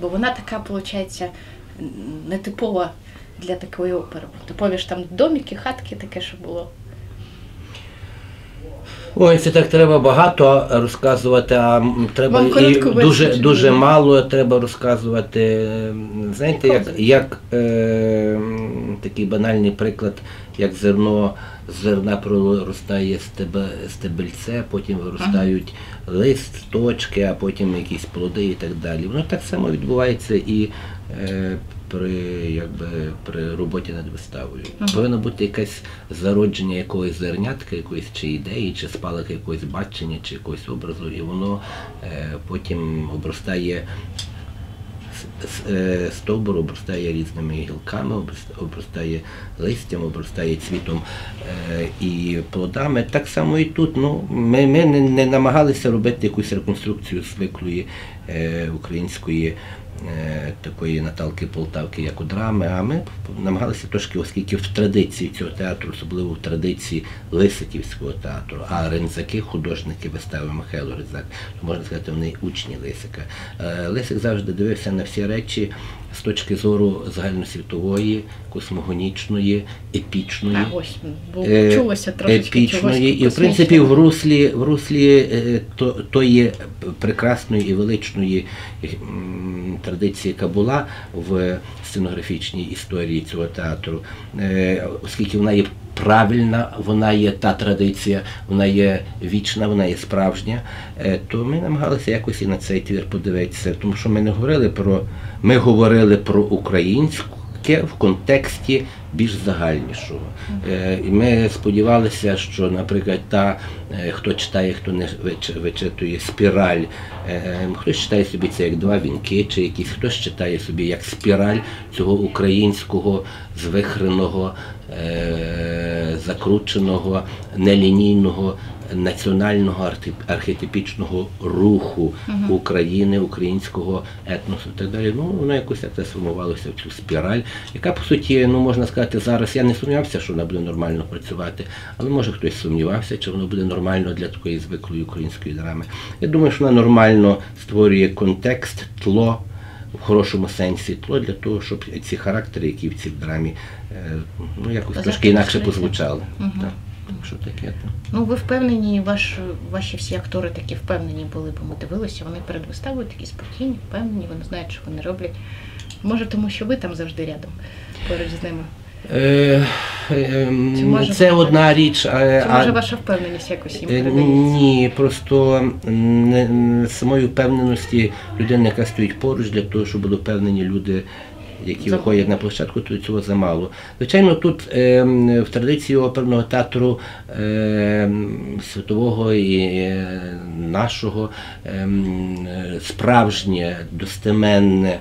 Бо вона така, виходить, нетипова для такої опери. Типові ж там доміки, хатки, таке, що було. Ой, це так треба багато розказувати, а треба Вам і коротко дуже, вистачить, дуже мало треба розказувати. Знаєте, як, як е, такий банальний приклад, як зерно з зерна проростає стебе, стебельце, потім виростають лист, точки, а потім якісь плоди і так далі. Воно так само відбувається і е, при, якби, при роботі над виставою. Ага. Повинно бути якесь зародження якогось зернятка, якоїсь чи ідеї, чи спалах якогось бачення, чи якогось образу, і воно е, потім обростає е, стовбур обростає різними гілками, обростає листям, обростає цвітом е, і плодами. Так само і тут. Ну, ми ми не, намагалися робити якусь реконструкцію звиклої е, української. е, Такої Наталки Полтавки, як у драми, а ми намагалися трошки, оскільки в традиції цього театру, особливо в традиції Лисиківського театру, а рензаки, художники вистави Михайло Ризак, можна сказати, вони учні Лисика. Лисик завжди дивився на всі речі з точки зору загальносвітової, космогонічної, епічної. А ось бо Е, чулося трошечки чогось епічної, і в принципі в руслі, в руслі е, то, тої прекрасної і величної традиції, яка була в сценографічній історії цього театру, Е, оскільки вона є правильна, вона є та традиція, вона є вічна, вона є справжня, е, то ми намагалися якось і на цей твір подивитися, тому що ми не говорили про ми говорили про українську таке в контексті більш загальнішого. Е, І ми сподівалися, що, наприклад, та, е, хто читає, хто не вичитує спіраль, е, хтось читає собі це як два вінки, чи якийсь хтось читає собі як спіраль цього українського звихреного, закрученого, нелінійного. Національного архетипічного руху України, українського етносу і так далі. Ну, воно якось так трансформувалося в цю спіраль, яка, по суті, ну можна сказати, зараз я не сумнівався, що вона буде нормально працювати, але може хтось сумнівався, чи воно буде нормально для такої звиклої української драми. Я думаю, що вона нормально створює контекст, тло. В хорошому сенсі тло для того, щоб ці характери, які в цій драмі, е, ну якось трошки інакше позвучали. Мгм. Так. Так що таке. так. Ну, ви впевнені, ваш, ваші всі актори такі впевнені були, бо ми дивилися, вони перед виставою такі спокійні, впевнені, вони знають, що вони роблять. Може, тому що ви там завжди рядом поруч з ними. Е, е, це одна річ, а, Чи може ваша впевненість якось їм е, передається? ні, просто не, самої впевненості людини, яка стоїть поруч, для того, щоб були впевнені люди, які виходять на площадку, то цього замало. Звичайно, тут е, в традиції оперного театру е, світового і е, нашого е, е, справжнє, достеменне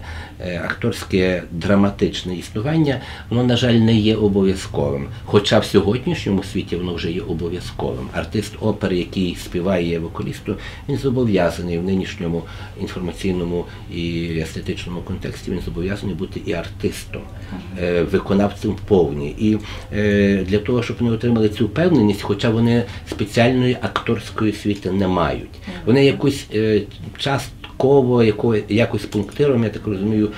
акторське драматичне існування, воно, на жаль, не є обов'язковим. Хоча в сьогоднішньому світі воно вже є обов'язковим. Артист опери, який співає вокалісту, він зобов'язаний в нинішньому інформаційному і естетичному контексті, він зобов'язаний бути і артистом, е, виконавцем повні. І е, для того, щоб вони отримали цю впевненість, хоча вони спеціальної акторської освіти не мають. Вони якусь е, яко, якось пунктиром, я так розумію,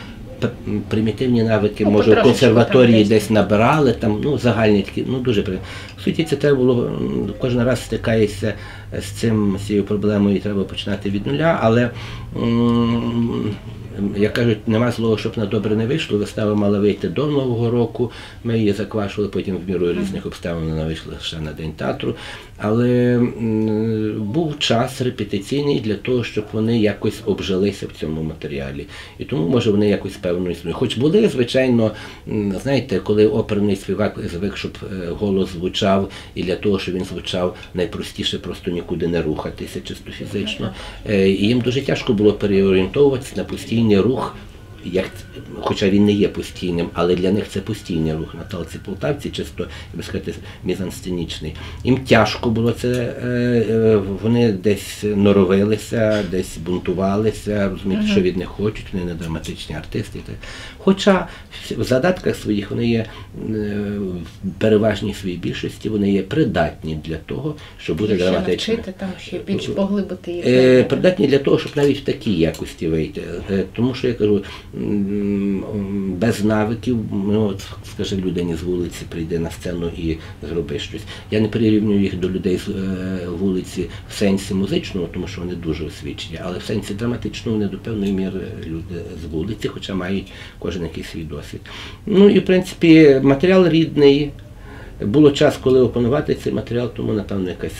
примітивні навики, Ну, може, в консерваторії десь набирали, там, ну, загальні такі, ну дуже примітивні. В суті, це треба було кожен раз стикаєшся з цим, з цією проблемою, і треба починати від нуля, але м, як кажуть, нема злого, щоб на добре не вийшло. Вистава мала вийти до Нового року. Ми її заквашували, потім в міру різних обставин вона вийшла ще на день театру. Але був час репетиційний для того, щоб вони якось обжилися в цьому матеріалі. І тому, може, вони якось певно існують. Хоч були, звичайно, знаєте, коли оперний співак звик, щоб е, голос звучав, і для того, щоб він звучав найпростіше, просто нікуди не рухатися, чисто фізично. Е, І їм дуже тяжко було переорієнтовуватися на постійний рух як, хоча він не є постійним, але для них це постійний рух на талці Полтавці, чисто, як би сказати, мізансценічний. Їм тяжко було це, е, е, вони десь норовилися, десь бунтувалися, розуміють, що від них хочуть, вони не драматичні артисти. Хоча в задатках своїх вони є е, в переважній своїй більшості, вони є придатні для того, щоб бути драматичними. навчити, там ще більш поглибити їх. Придатні для того, щоб навіть в такій якості вийти. Тому що я кажу, без навиків, ну от скажи людині з вулиці, прийде на сцену і зроби щось. Я не прирівнюю їх до людей з е, вулиці в сенсі музичного, тому що вони дуже освічені, але в сенсі драматичного вони до певної міри люди з вулиці, хоча мають кожен якийсь свій досвід. Ну і в принципі матеріал рідний. Було час, коли опанувати цей матеріал, тому напевно якась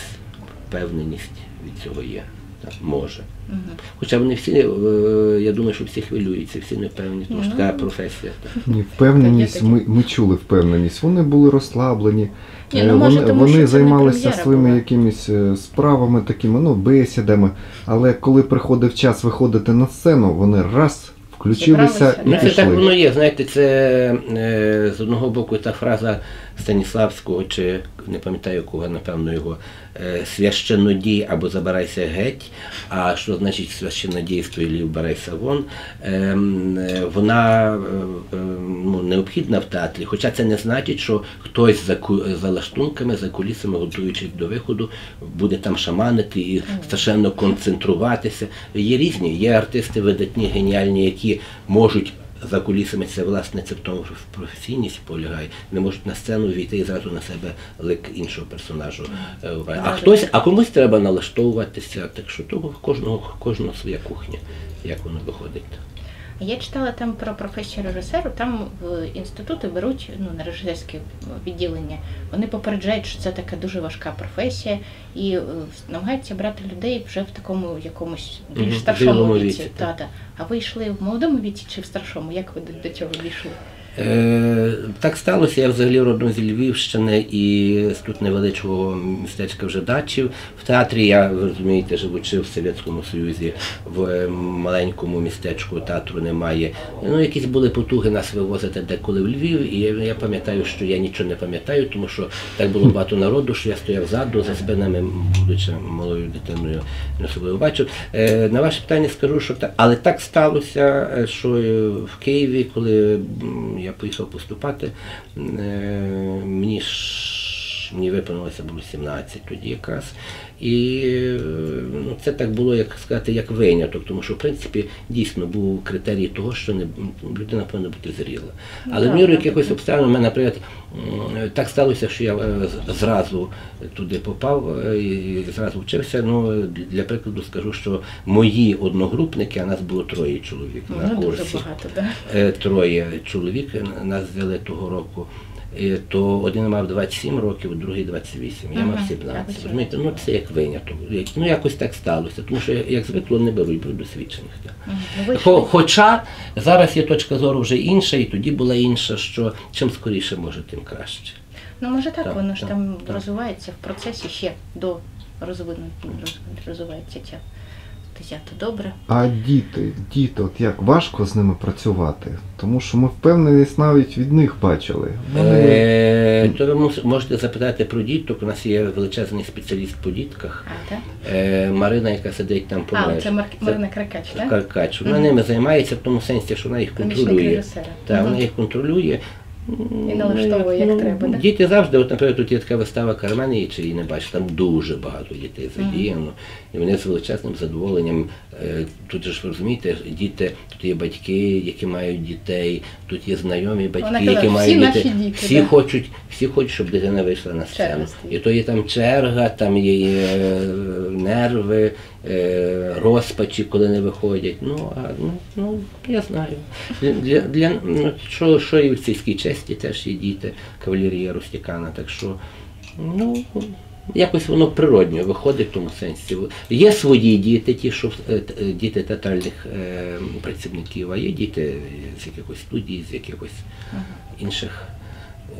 впевненість від цього є. Так, може. Мгм. Хоча вони всі, е, я думаю, що всі хвилюються, всі не впевнені, тому що Ну. така професія. Так. Ні, впевненість, ми, ми чули впевненість. Вони були розслаблені. Ні, Е, ну, може, вони тому вони це займалися своїми була. якимись е, справами, такими, ну, бесідами. Але коли приходив час виходити на сцену, вони раз включилися і Ну, це так воно є. Знаєте, це е, з одного боку та фраза Станіславського, чи не пам'ятаю кого, напевно, його священнодій або забирайся геть. А що значить священнодійство і вбирайся вон? Ем, е, вона е, е, ну, необхідна в театрі, хоча це не значить, що хтось за, за лаштунками, за кулісами, готуючись до виходу, буде там шаманити і страшенно концентруватися. Є різні, є артисти видатні, геніальні, які можуть за кулісами це власне це в тому що в професійність полягає. Не можуть на сцену війти і зразу на себе лик іншого персонажу. е. А хтось, а комусь треба налаштовуватися, так що того кожного кожного своя кухня, як воно виходить. Я читала там про професію режисеру, там в інститути беруть ну, на режисерське відділення. Вони попереджають, що це така дуже важка професія, і е, намагаються брати людей вже в такому якомусь більш старшому віці. віці. Та-та. А ви йшли в молодому віці чи в старшому? Як ви до, до цього дійшли? Е, так сталося, я взагалі родом зі Львівщини і з тут невеличкого містечка вже дачів. В театрі я, ви розумієте, живучи в Совєтському Союзі, в е, маленькому містечку театру немає. Ну, якісь були потуги нас вивозити деколи в Львів, і я, пам'ятаю, що я нічого не пам'ятаю, тому що так було багато народу, що я стояв ззаду за спинами, будучи малою дитиною, не особливо бачив. Е, на ваше питання скажу, що так, але так сталося, що в Києві, коли я прийшов поступати, е, мені мені виповнилося було 17 тоді якраз. І е, ну, це так було, як сказати, як виняток, тому що в принципі дійсно був критерій того, що не людина повинна бути зріла. Але в міру якихось обставин, мене, наприклад, так сталося, що я е, зразу туди попав е, і зразу вчився. Ну, для прикладу скажу, що мої одногрупники, а нас було троє чоловік на Ну, дуже курсі. багато, да. Троє чоловік нас взяли того року. То один мав 27 років, другий 28, я мав я 17. Розумієте, ну це як виняток. Ну якось так сталося, тому що як звикло не беруть, досвідчених. так. Ну. Хоча зараз є точка зору вже інша, і тоді була інша, що чим скоріше може, тим краще. Ну може так, Так, воно ж так, там так. розвивається в процесі ще до розвину розвивається ця То добре. А діти, діти, от як важко з ними працювати? Тому що ми впевненість навіть від них бачили. Е, то ви мус- можете запитати про діток. У нас є величезний спеціаліст по дітках. А, так? Е, Марина, яка сидить там по А, це Мар- Марина Каркач, так? Каркач. Вона Мгм. ними займається в тому сенсі, що вона їх Помічник контролює. режисера. Так, Мгм. вона їх контролює. І налаштовує, як треба, да? Діти завжди, от, наприклад, тут є така вистава Карманії, чи її не бачиш, там дуже багато дітей задіяно. І вони з величезним задоволенням. е, Тут ж розумієте, діти, тут є батьки, які мають дітей, тут є знайомі батьки, Вона які казала, мають наші дітей. діти, всі да. хочуть, всі хочуть, щоб дитина вийшла на сцену. Черга. І то є там черга, там є е, нерви, розпачі, коли не виходять. Ну, а, ну, ну я знаю. Для, для, ну, що, що і в сільській честі теж є діти, кавалерія Рустікана, так що, ну, якось воно природньо виходить в тому сенсі. Є свої діти, ті, що е, е, діти театральних е, працівників, а є діти з якихось студій, з якихось інших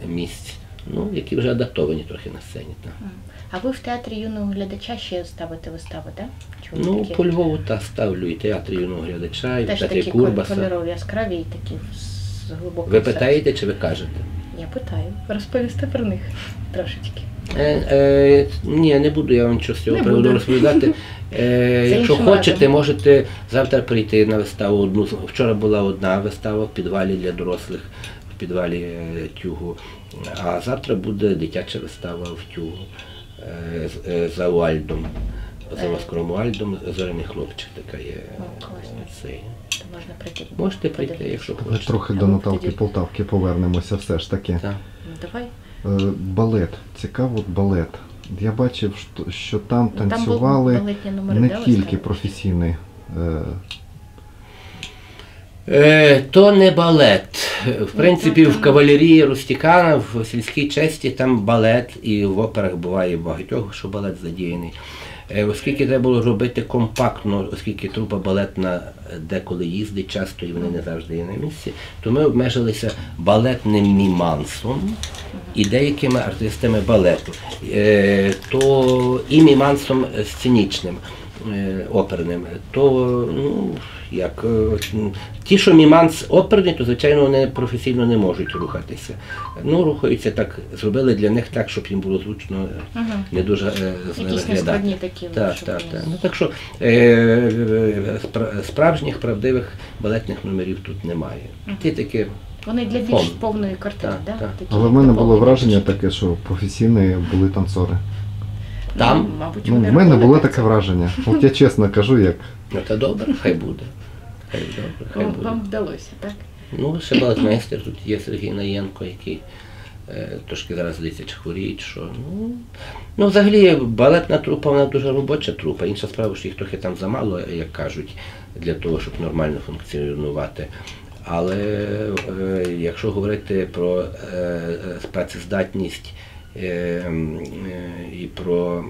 е, місць. Ну, які вже адаптовані трохи на сцені. Так. А ви в театрі юного глядача ще ставите вистави, так? Чули Ну, такі? по Львову та ставлю і театр юного глядача, і Теж театрі такі Курбаса. кольорові, яскраві і такі з глибоким Ви питаєте чи ви кажете? Я питаю. Розповісти про них трошечки. Е, е, ні, не буду я вам нічого з цього Не приводу буду. розповідати. Е, якщо іншим хочете, разом. можете завтра прийти на виставу. Одну вчора була одна вистава в підвалі для дорослих, підвалі е, тюгу. А завтра буде дитяча вистава в тюгу е, е, за Уальдом. За. Оскаром Уальдом, зоряний хлопчик така є. Можна прийти. Можете прийти, якщо хочете. трохи А до Наталки тоді- Полтавки повернемося все ж таки. Так. Ну, давай. Балет. Цікаво балет. Я бачив, що- там Ну, там танцювали не тільки професійні. Е, то не балет. В принципі, Ну, в кавалерії Рустікана, в сільській честі там балет, і в операх буває багатьох, що балет задіяний. Е, Оскільки треба було робити компактно, оскільки трупа балетна деколи їздить часто і вони не завжди є на місці, то ми обмежилися балетним мімансом і деякими артистами балету. Е, То і мімансом сценічним е, оперним, то ну, як, е, ті, що міманс оперний, то звичайно вони професійно не можуть рухатися. Ну, рухаються так, зробили для них так, щоб їм було зручно е, Мгм. не дуже е, з ними Якісь виглядати. такі. Так, так, так. Ну так що е, е, справжніх правдивих балетних номерів тут немає. Ті такі Вони для більш повної картини, Так, да? так. Такі Але в мене було враження таке, що професійні були танцори. Там? Ну, мабуть, Ну, вони в мене робили було так. таке враження. От я чесно кажу, як ну та добре, хай буде. Хай добре, хай Вам, буде. вам вдалося, так? Ну, ще балетмейстер тут є Сергій Наєнко, який е, трошки зараз здається, чи хворіє, чи що. Ну, ну, взагалі, балетна трупа, вона дуже робоча трупа. Інша справа, що їх трохи там замало, як кажуть, для того, щоб нормально функціонувати. Але е, якщо говорити про е, е, працездатність і про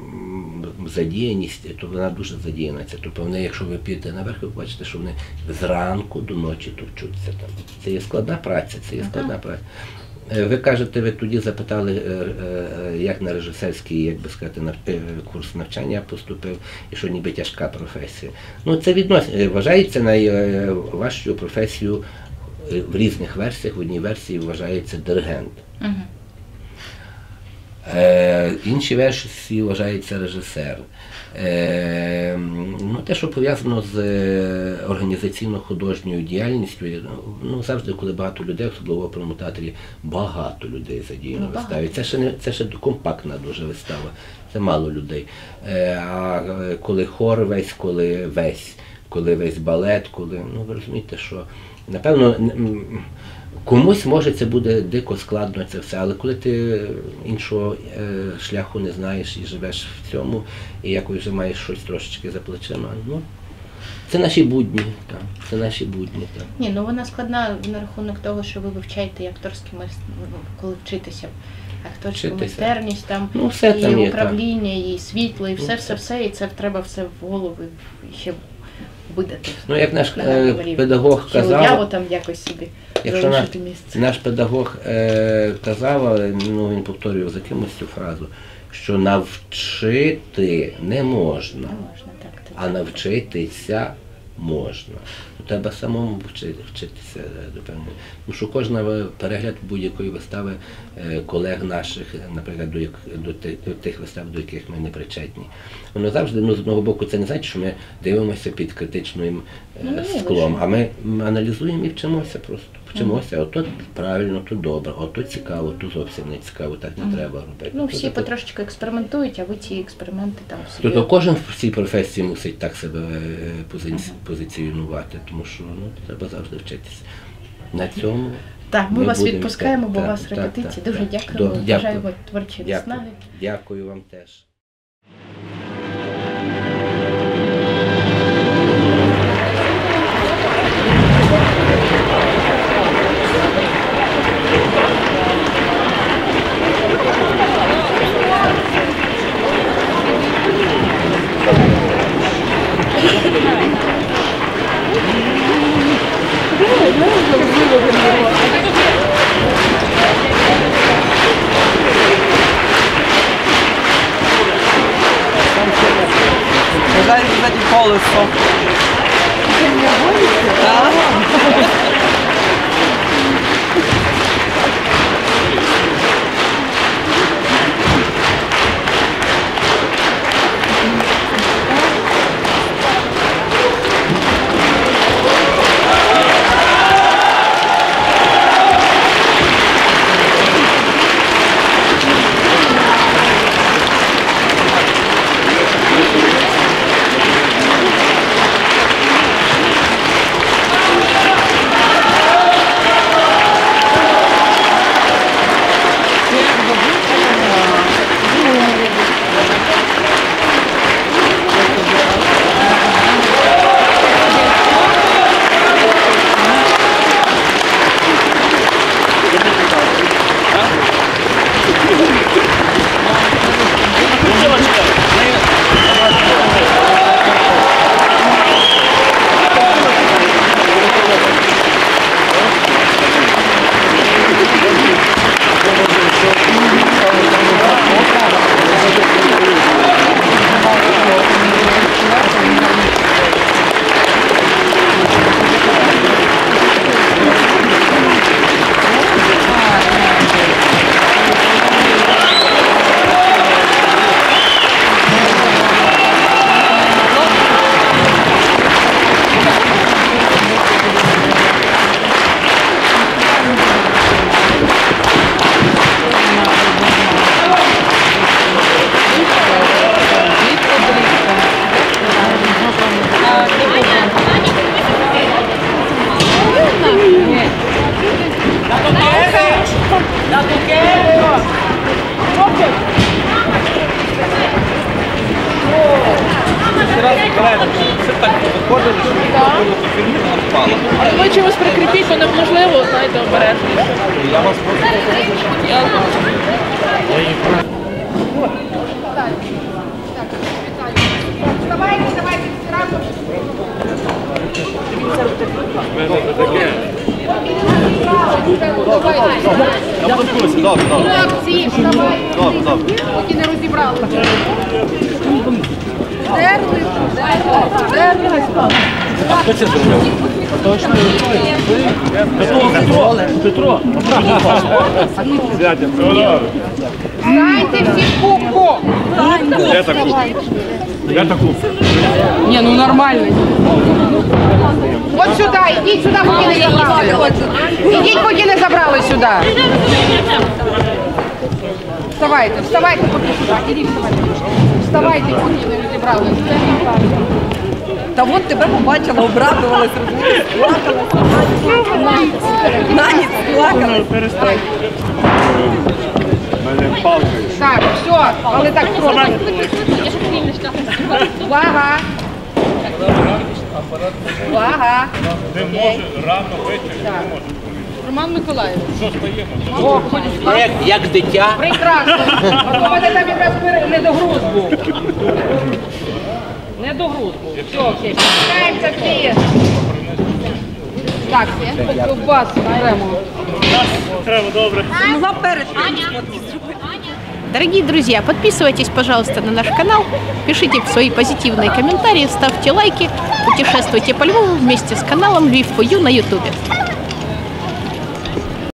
задіяність, то вона дуже задіяна. Ця трупа. Вони, якщо ви підете наверх, ви побачите, що вони зранку до ночі товчуться там. Це є складна праця, це є складна праця. Е, Ви кажете, ви тоді запитали, е, е, як на режисерський, як би сказати, е, курс навчання поступив, і що ніби тяжка професія. Ну, це відносно вважається найважчою професією е, в різних версіях. В одній версії вважається диригент. Е, інші версії вважається режисер. Е, ну, те, що пов'язано з е, організаційно-художньою діяльністю, ну, завжди, коли багато людей, особливо в оперному театрі, багато людей задіяно Ну, виставі. Це ще не це ще компактна дуже вистава, це мало людей. Е, а коли хор весь, коли весь, коли весь балет, коли, ну ви розумієте, що напевно. Комусь може це буде дико складно це все, але коли ти іншого е, шляху не знаєш і живеш в цьому, і якось вже маєш щось трошечки за плечима, ну це наші будні, так, це наші будні. Так. Ні, ну вона складна на рахунок того, що ви вивчаєте акторське майст- ну, коли вчитися. Акторську майстерність, там Ну, все і там є, так. управління, і світло, і Ну, все, все. все, і це треба все в голову ще видати. Ну, як наш е, педагог Ще уяву там якось собі якщо наш, наш педагог е, казав, але ну, він повторював за кимось цю фразу, що навчити не можна. Не можна так. так. а навчитися можна. Ну, Треба самому вчити, вчитися е, до певної. Тому що кожна е, перегляд будь-якої вистави е, колег наших, наприклад, до, як, до, ти- до тих вистав, до яких ми не причетні. Воно завжди, ну, з одного боку, це не значить, що ми дивимося під критичним е, Ну, склом, а ми аналізуємо і вчимося просто. Вчимося, ото правильно, то добре, ото цікаво, то зовсім не цікаво, так не треба робити. Ну, всі потрошечки експериментують, а ви ці експерименти там собі. Тобто кожен в цій професії мусить так себе е, пози... Позиціонувати, тому що ну, треба завжди вчитися. На цьому Так, ми, Ми вас будемо, відпускаємо, бо у так, вас так, репетиції. так, Дуже так. дякуємо. До- Бажаємо дякую. творчої Дякую. наснаги. дякую вам теж. 어? Ви чимось прикріпіть, то неможливо, знаєте, обережно. Хлопці, вставайте. Поки не розібрали. Дерли, дерли, дерли. Станьте всі в кубку. Ні, ну нормально. От сюди, ідіть сюди, поки не забрали. Ідіть, поки не забрали сюди. Вставайте, вставайте, поки сюди. Ідіть, вставайте. Вставайте, поки не розібрали. Та от тебе побачила, обрадувалась, розумієш, плакала. На ніч плакала. Так, все, але так трохи. Увага. Увага. Роман Миколаївич. Як, як дитя. Прекрасно. Мене там якраз пере- не до груз був. Не до груз був. Все, окей. Чекаємося всі. Так, ковбасу беремо. Могла перед Дорогие друзья, подписывайтесь, пожалуйста, на наш канал, пишите свои позитивные комментарии, ставьте лайки, путешествуйте по Львову вместе с каналом Львив на ютубе.